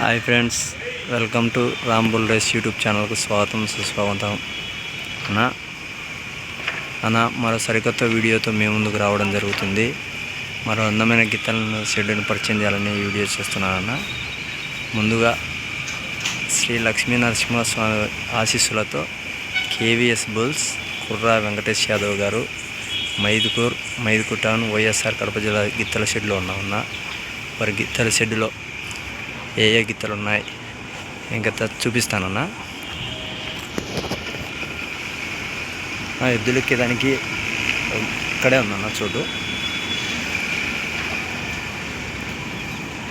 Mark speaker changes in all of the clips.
Speaker 1: Hi friends welcome to Ram bull race YouTube ఛానల్కు స్వాగతం సుస్వాగతం. అన్న అన్న మరో సరికొత్త వీడియోతో మీ ముందుకు రావడం జరుగుతుంది. మరో అందమైన గీతలను షెడ్యూల్ని పరిచయం చేయాలని వీడియో చేస్తున్నానన్న ముందుగా శ్రీ లక్ష్మీ నరసింహస్వామి ఆశీస్సులతో కేవీఎస్ బుల్స్ కుర్రా వెంకటేష్ యాదవ్ గారు మైదుకూర్ మైదుకూర్ టౌన్ వైఎస్ఆర్ కడప జిల్లా గిత్తల షెడ్లో ఉన్నామన్న వారి గిత్తల షెడ్లో ఏ ఏ గిత్తలు ఉన్నాయి ఇంకా చూపిస్తానన్నా. ఆ, ఎద్దులకి దానికి ఇక్కడే ఉందన్న చోటు.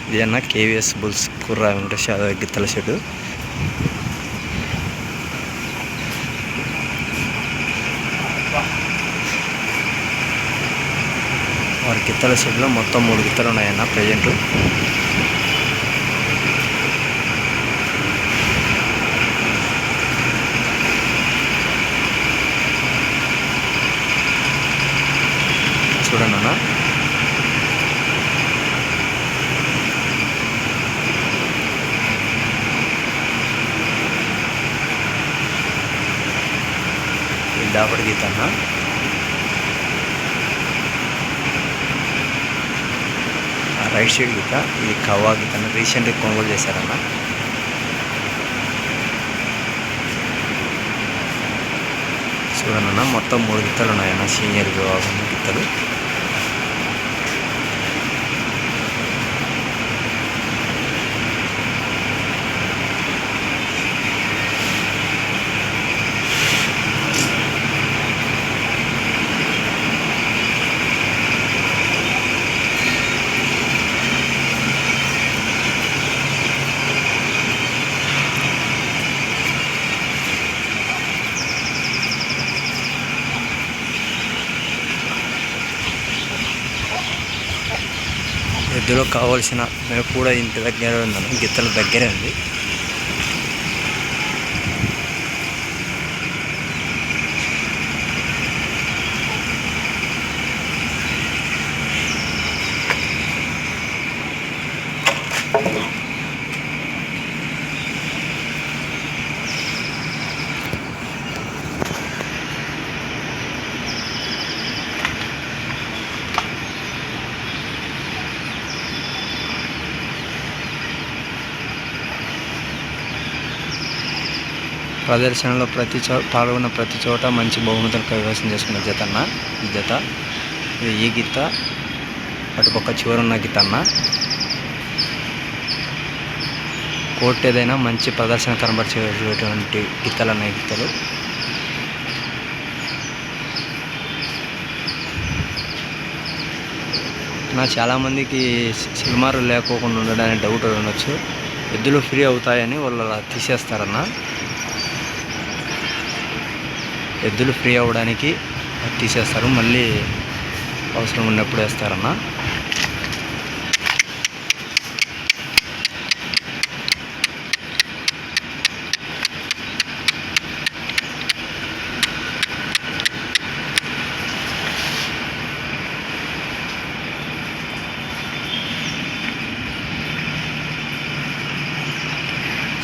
Speaker 1: ఇది అన్న కేవీఎస్ బుల్స్ కుర్రా వెంకటేష్ యాదవ్ గిత్తల షెడ్ వారి గిత్తల షెడ్లో మొత్తం మూడు గిత్తలు ఉన్నాయన్న ప్రజెంట్. చూడండి అన్న ఇది దాపటి గీత అన్న ఆ రైట్ సైడ్ గీత ఇది కవ్వా గీత అన్న రీసెంట్గా కొనుగోలు చేశారన్న చూడండి అన్న మొత్తం మూడు గిత్తలు ఉన్నాయన్న సీనియర్ విభాగం గిత్తలు మధ్యలో కావాల్సిన మేము కూడా ఇంటి దగ్గర ఉన్నాము గిత్తల దగ్గరే ఉంది. ప్రదర్శనలో ప్రతి చో పాల్గొన్న ప్రతి చోట మంచి బహుమతులు కైవసం చేసుకున్న జత అన్న ఈ జత ఇది ఈ గీత. అటుపక్క చివరున్న గీత అన్న కోర్టు ఏదైనా మంచి ప్రదర్శన కనబరిచేటువంటి గీతలు అన్న ఈ గీతలు. నా చాలామందికి సినిమాలు లేకోకుండా ఉండడానికి డౌట్ ఉండొచ్చు. ఎద్దులు ఫ్రీ అవుతాయని వాళ్ళు అలా తీసేస్తారన్న. ఎద్దులు ఫ్రీ అవ్వడానికి తీసేస్తారు. మళ్ళీ అవసరం ఉన్నప్పుడు వేస్తారన్న.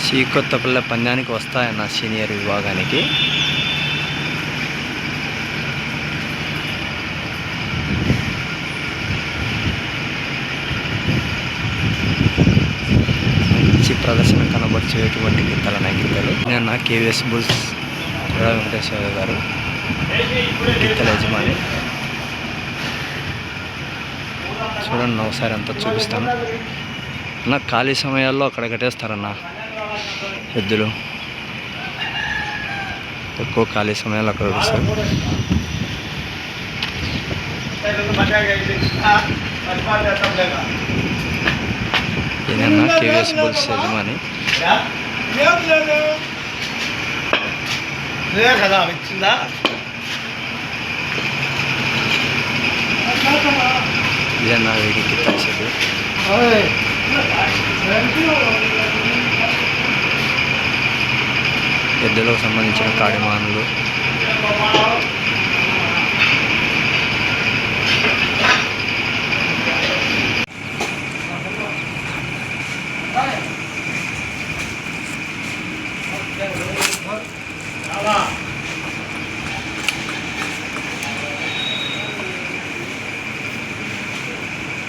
Speaker 1: చీకొత్తపల్లె పందానికి వస్తాయన్న సీనియర్ విభాగానికి. ప్రదర్శన కనబరిచేటువంటి గిత్తలు నా గిత్తలు నేను నా కేవీఎస్ బుల్స్ రా వెంకటేశ్వర గారు గీతల యజమాని. చూడండి నా ఒకసారి అంతా చూపిస్తాను. నా ఖాళీ సమయాల్లో అక్కడ కట్టేస్తారన్న ఎద్దులు. ఎక్కువ ఖాళీ సమయాల్లో అక్కడ కట్టేస్తారు. ఈయన కేవీఎస్ బుల్స్ యజమాని.
Speaker 2: కదా వచ్చిందా
Speaker 1: ఇదన్న వీడికి గిత్తల ఎద్దులకు సంబంధించిన కాడిమానులు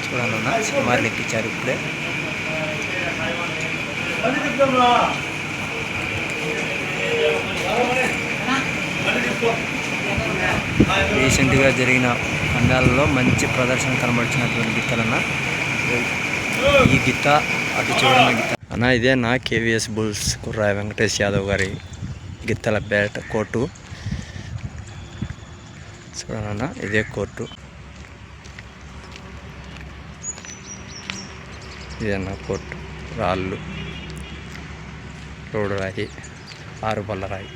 Speaker 1: చూడాలన్నా చూడండి ఎక్కించారు ఇప్పుడే. రీసెంట్గా జరిగిన పండాలలో మంచి ప్రదర్శన కనబడిచినటువంటి గిత్తలన్న ఈ గీత అటు చూడని గీత. అన్న ఇదే నా కేవీఎస్ బుల్స్ కుర్రాయ వెంకటేష్ యాదవ్ గారి గిత్తల బ్యాట్ కోర్టు చూడన్న ఇదే కోర్టు ఇదన్న కోర్టు రాళ్ళు. రోడ్డు రాయి. ఆరు బల్ల రాయి.